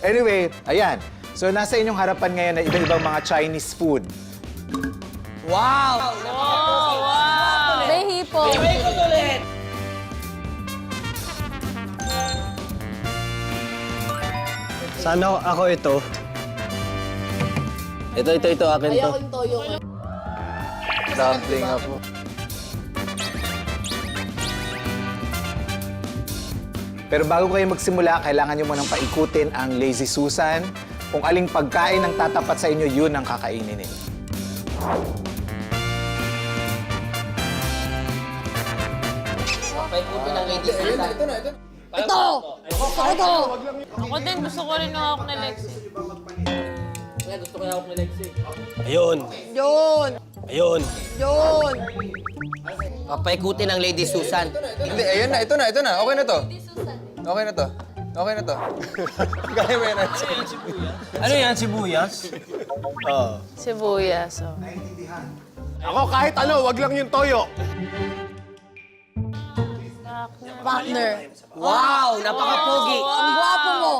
Anyway, ayan. So, nasa inyong harapan ngayon na iba-ibang mga Chinese food. Wow! May hipo. Sana ako ito. Ito, ito, ito. Akin to. yung toyo ko. Dumpling ako. Pero bago kayo magsimula, kailangan nyo munang paikutin ang Lazy Susan. Kung aling pagkain ang tatapat sa inyo, yun ang kakainin ninyo. Ito! Gusto ko to! Ako din, gusto ko rin hawak na Lexi. Ayun. Yun! Ayun. Yun! Papaikutin ng Lady Susan. Hindi, ayun na, ito na, ito na. Okay na to. Okay na to. Okay na to. Kaya mo yan. Ano yan, sibuyas? Oo. Sibuyas, oh. Ako kahit ano, wag lang yung toyo. Partner. Wow! Napaka-pogi! Ang gwapo mo!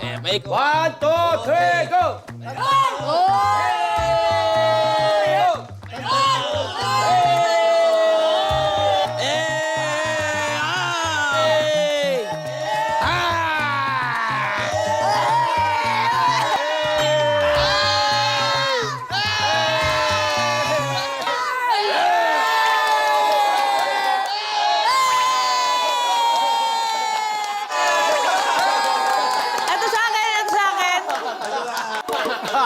Eh, may... One, two, three, go! Eh!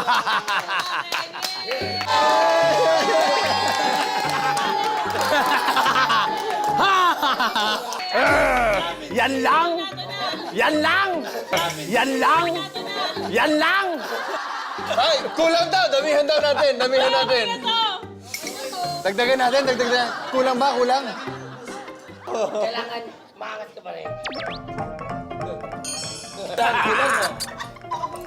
Yan lang! Yan lang! Yan lang! Yan lang! Ay, kulang daw. Damihan daw natin. Damihan natin. Dagdagan natin, dagdagan. Kulang ba? Kulang?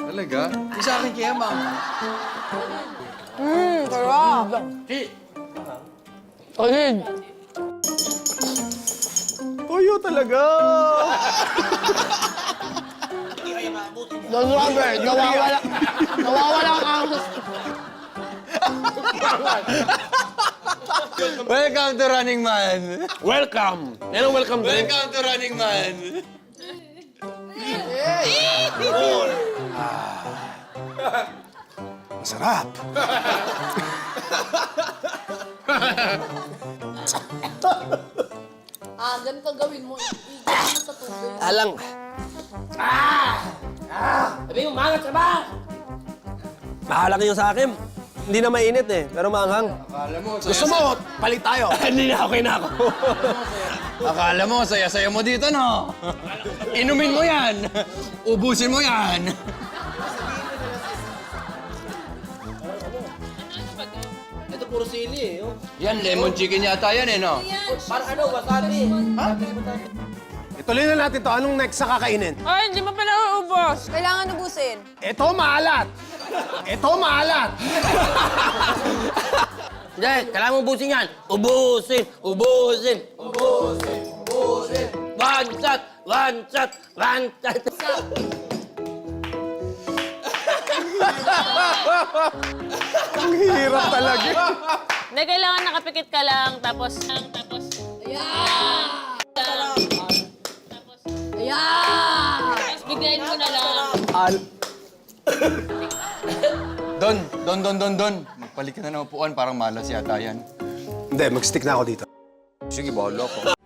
Talaga? Sa akin kaya, Manghang? Toyo talaga! Don Robert, nawawala. Nawawala ang angos. Welcome to Running Man! Welcome! Yan ang welcome drink. Welcome to Running Man! Masarap! Ah, ganito gawin mo. Igay mo sa tubig. Alang. Sabi mo, mangat ka ba? Bahala kayo sa akin. Hindi na mainit eh, pero maanghang. Akala mo, Gusto mo, palit tayo. Hindi na, okay na ako. Akala mo, saya-saya mo dito, no? Inumin mo yan! Ubusin mo yan! Ito puro sili eh. oh. Yan, lemon chicken yata yan eh, no? Para ano, wasabi. Ituloy na natin to. Anong next sa kakainin? Ay, hindi mo pala uubos. Kailangan ubusin. Ito maalat! Ito maalat! Hindi, kailangan mo ubusin yan. Ubusin, ubusin, ubusin, ubusin. One shot, one shot, one shot. Ang hirap talaga. Hindi, kailangan nakapikit ka lang, tapos... Tapos... Ayan! Tapos biglayin mo na lang. Al Don, don, don, don, don. Magpalit ka na ng upuan, parang malas yata yan. Hindi, mag-stick na ako dito. Sige, bahala ko.